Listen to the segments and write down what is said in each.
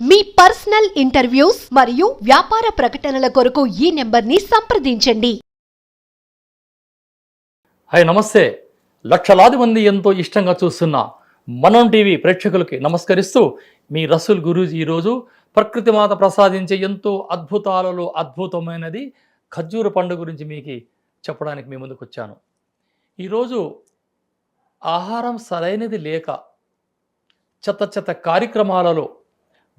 మీ personal interviews మరియు వ్యాపార ప్రకటనల కొరకు ఈ నెంబర్ని సంప్రదించండి. హాయ్ నమస్తే. లక్షలాది మంది ఎంతో ఇష్టంగా చూస్తున్న మనం టీవీ ప్రేక్షకులకి నమస్కరిస్తూ మీ రసూల్ గురూజీ ఈరోజు ప్రకృతి మాత ప్రసాదించే ఎంతో అద్భుతాలలో అద్భుతమైనది ఖర్జూర పండు గురించి మీకు చెప్పడానికి మీ ముందుకు వచ్చాను. ఈరోజు ఆహారం సరైనది లేక చెత్త చెత్త కార్యక్రమాలలో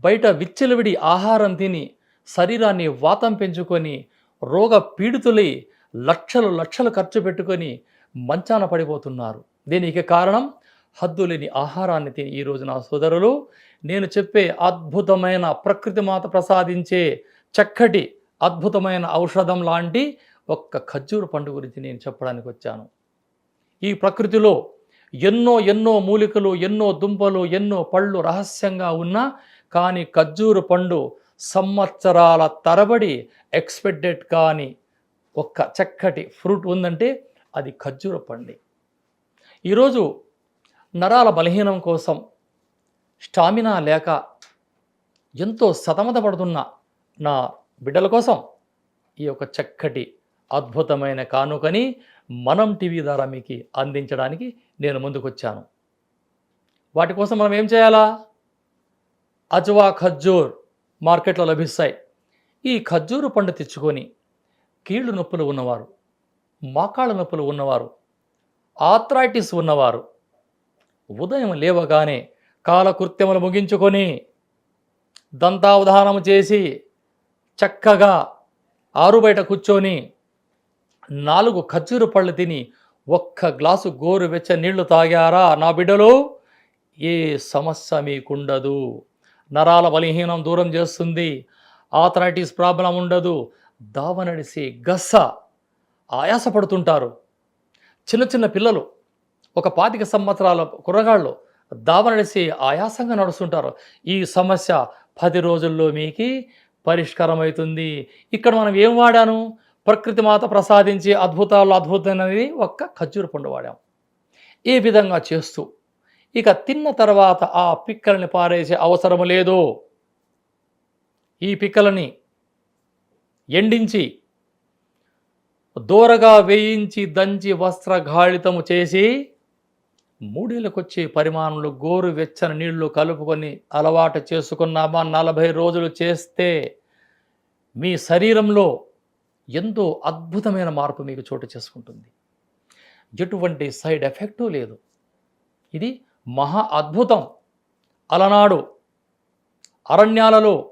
బయట విచ్చలవిడి ఆహారం తిని శరీరాన్ని వాతం పెంచుకొని రోగ పీడితులై లక్షలు లక్షలు ఖర్చు పెట్టుకొని మంచాన పడిపోతున్నారు. దీనికి కారణం హద్దు లేని ఆహారాన్ని తిని ఈరోజు నా సోదరులు నేను చెప్పే అద్భుతమైన ప్రకృతి మాత ప్రసాదించే చక్కటి అద్భుతమైన ఔషధం లాంటి ఒక్క ఖర్జూర పండు గురించి నేను చెప్పడానికి వచ్చాను. ఈ ప్రకృతిలో ఎన్నో ఎన్నో మూలికలు ఎన్నో దుంపలు ఎన్నో పళ్ళు రహస్యంగా ఉన్నా కానీ ఖర్జూర పండు సంవత్సరాల తరబడి ఎక్స్పెక్టెడ్ కాని ఒక్క చక్కటి ఫ్రూట్ ఉందంటే అది ఖర్జూర పండు. ఈరోజు నరాల బలహీనం కోసం స్టామినా లేక ఎంతో సతమతపడుతున్న నా బిడ్డల కోసం ఈ యొక్క చక్కటి అద్భుతమైన కానుకని మనం టీవీ ద్వారా మీకు అందించడానికి నేను ముందుకొచ్చాను. వాటి కోసం మనం ఏం చేయాలా? అజవా ఖర్జూర్ మార్కెట్లో లభిస్తాయి. ఈ ఖర్జూరు పండు తెచ్చుకొని కీళ్ళు నొప్పులు ఉన్నవారు మోకాళ్ళ నొప్పులు ఉన్నవారు ఆథ్రైటిస్ ఉన్నవారు ఉదయం లేవగానే కాలకృత్యములు ముగించుకొని దంతావధానం చేసి చక్కగా ఆరుబయట కూర్చొని నాలుగు ఖర్జూరు పళ్ళు తిని ఒక్క గ్లాసు గోరు వెచ్చ నీళ్ళు తాగారా నా బిడ్డలు? ఏ సమస్య మీకుండదు. నరాల బలహీనం దూరం చేస్తుంది. ఆథరైటిస్ ప్రాబ్లం ఉండదు. దావ నడిసి గస్స ఆయాసపడుతుంటారు. చిన్న చిన్న పిల్లలు ఒక పాతిక సంవత్సరాల కుర్రగాళ్ళు దావ నడిసి ఆయాసంగా నడుస్తుంటారు. ఈ సమస్య పది రోజుల్లో మీకు పరిష్కారం అవుతుంది ఇక్కడ మనం ఏం వాడాను? ప్రకృతి మాత ప్రసాదించి అద్భుతాలు అద్భుతమైనది ఒక్క ఖర్జూర పండు వాడాం. ఈ విధంగా చేస్తూ ఇక తిన్న తర్వాత ఆ పిక్కలని పారేసే అవసరం లేదు. ఈ పిక్కలని ఎండించి దూరగా వేయించి దంచి వస్త్రఘాళితము చేసి మూడేళ్ళకొచ్చే పరిమాణంలో గోరు వెచ్చని నీళ్ళు కలుపుకొని అలవాటు చేసుకున్నామా? నలభై రోజులు చేస్తే మీ శరీరంలో ఎంతో అద్భుతమైన మార్పు మీకు చోటు చేసుకుంటుంది. ఎటువంటి సైడ్ ఎఫెక్టు లేదు. ఇది మహా అద్భుతం. అలనాడు అరణ్యాలలో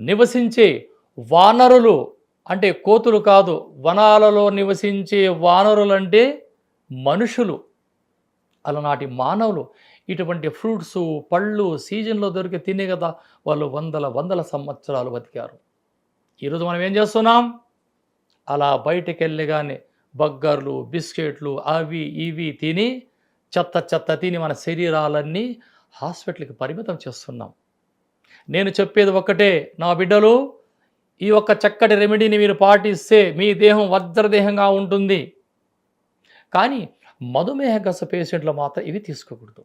నివసించే వానరులు అంటే కోతులు కాదు వనాలలో నివసించే వానరులంటే మనుషులు. అలనాటి మానవులు. ఇటువంటి ఫ్రూట్స్ పళ్ళు సీజన్లో దొరికి తినే కదా వాళ్ళు వందల వందల సంవత్సరాలు బతికారు. ఈరోజు మనం ఏం చేస్తున్నాం? అలా బయటికి వెళ్ళగానే బగ్గర్లు బిస్కెట్లు అవి ఇవి తిని చెత్త చెత్త తిని మన శరీరాలన్నీ హాస్పిటల్కి పరిమితం చేస్తున్నాం. నేను చెప్పేది ఒక్కటే నా బిడ్డలు ఈ ఒక్క చక్కటి రెమెడీని మీరు పాటిస్తే మీ దేహం వజ్రదేహంగా ఉంటుంది. కానీ మధుమేహ గస పేషెంట్లు మాత్రం ఇవి తీసుకోకూడదు.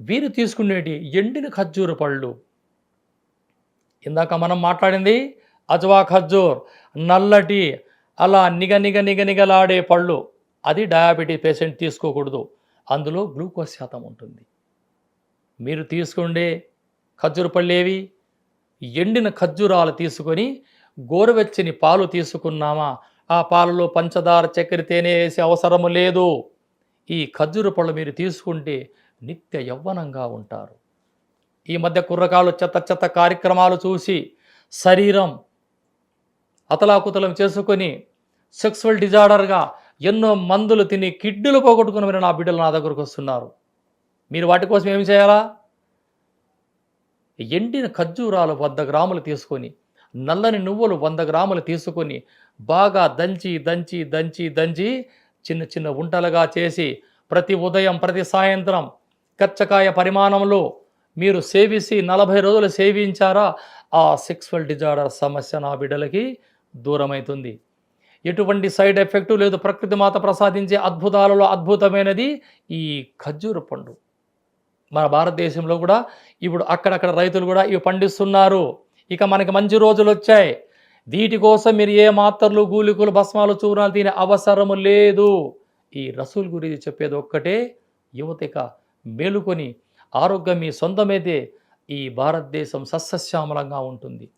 వీరు తీసుకునేటి ఎండిన ఖర్జూర పళ్ళు. ఇందాక మనం మాట్లాడింది అజవా ఖర్జూర్ నల్లటి అలా నిగ నిగ నిగ నిగలాడే పళ్ళు. అది డయాబెటీస్ పేషెంట్ తీసుకోకూడదు. అందులో గ్లూకోజ్ శాతం ఉంటుంది. మీరు తీసుకుండే ఖర్జూర పళ్ళు ఏవి? ఎండిన ఖర్జూరాలు తీసుకొని గోరువెచ్చని పాలు తీసుకున్నామా? ఆ పాలలో పంచదార చక్కెర తేనె వేసే అవసరము లేదు. ఈ ఖర్జూర పళ్ళు మీరు తీసుకుంటే నిత్య యవ్వనంగా ఉంటారు. ఈ మధ్య కుర్రకాలు చెత్త చెత్త కార్యక్రమాలు చూసి శరీరం అతలాకుతలం చేసుకొని సెక్సువల్ డిజార్డర్గా ఎన్నో మందులు తిని కిడ్నీలు పోగొట్టుకుని మీరు నా బిడ్డలు నా దగ్గరకు వస్తున్నారు. మీరు వాటి కోసం ఏమి చేయాలా? ఎండిన ఖర్జూరాలు వంద గ్రాములు తీసుకొని నల్లని నువ్వులు వంద గ్రాములు తీసుకొని బాగా దంచి దంచి దంచి దంచి చిన్న చిన్న ఉంటలుగా చేసి ప్రతి ఉదయం ప్రతి సాయంత్రం కచ్చకాయ పరిమాణంలో మీరు సేవిసి నలభై రోజులు సేవించారా? ఆ సెక్సువల్ డిజార్డర్ సమస్య నా బిడ్డలకి దూరమవుతుంది ఎటువంటి సైడ్ ఎఫెక్టు లేదు. ప్రకృతి మాత ప్రసాదించే అద్భుతాలలో అద్భుతమైనది ఈ ఖర్జూర పండు. మన భారతదేశంలో కూడా ఇప్పుడు అక్కడక్కడ రైతులు కూడా ఇవి పండిస్తున్నారు. ఇక మనకి మంచి రోజులు వచ్చాయి. వీటి కోసం మీరు ఏ మాత్రలు గూలికలు భస్మాలు చూరాలు తినే అవసరము లేదు. ఈ రసూల్ గురించి చెప్పేది ఒక్కటే యువతిక మేలుకొని ఆరోగ్యం మీ సొంతమైతే ఈ భారతదేశం సస్యశ్యామలంగా ఉంటుంది.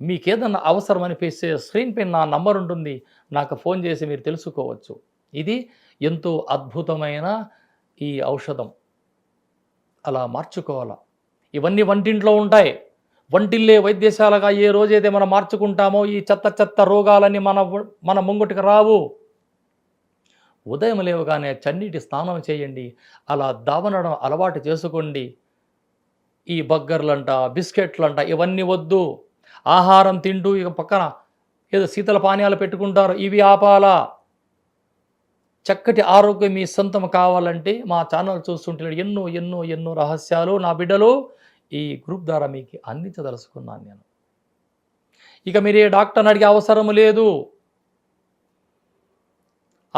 మీకేదన్నా అవసరం అనిపిస్తే స్క్రీన్ పైన నా నంబర్ ఉంటుంది నాకు ఫోన్ చేసి మీరు తెలుసుకోవచ్చు. ఇది ఎంతో అద్భుతమైన ఈ ఔషధం. అలా మార్చుకోవాలా? ఇవన్నీ వంటింట్లో ఉంటాయి. వంటిల్లే వైద్యశాలగా ఏ రోజైతే మనం మార్చుకుంటామో ఈ చెత్త చెత్త రోగాలన్నీ మన మన ముంగటికి రావు. ఉదయం లేవగానే చన్నీటి స్నానం చేయండి అలా దావనడం అలవాటు చేసుకోండి. ఈ బగ్గర్లంట బిస్కెట్లంట ఇవన్నీ వద్దు. ఆహారం తింటూ ఇక పక్కన ఏదో శీతల పానీయాలు పెట్టుకుంటారు ఇవి ఆపాలా? చక్కటి ఆరోగ్యం మీ సొంతం కావాలంటే మా ఛానల్ చూస్తుంటే ఎన్నో ఎన్నో ఎన్నో రహస్యాలు. నా బిడ్డలు ఈ గ్రూప్ ద్వారా మీకు అందించదలుచుకున్నాను నేను. ఇక మీరు ఏ డాక్టర్ని అడిగే అవసరం లేదు.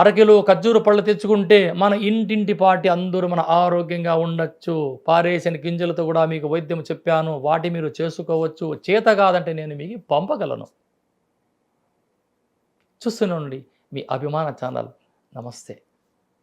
అరకిలో ఖర్జూర పళ్ళు తెచ్చుకుంటే మన ఇంటింటి పాటి అందరూ మన ఆరోగ్యంగా ఉండొచ్చు. పారేసిన గింజలతో కూడా మీకు వైద్యం చెప్పాను. వాటి మీరు చేసుకోవచ్చు. చేత కాదంటే నేను మీకు పంపగలను. చూస్తున్నాండి మీ అభిమాన ఛానల్. నమస్తే.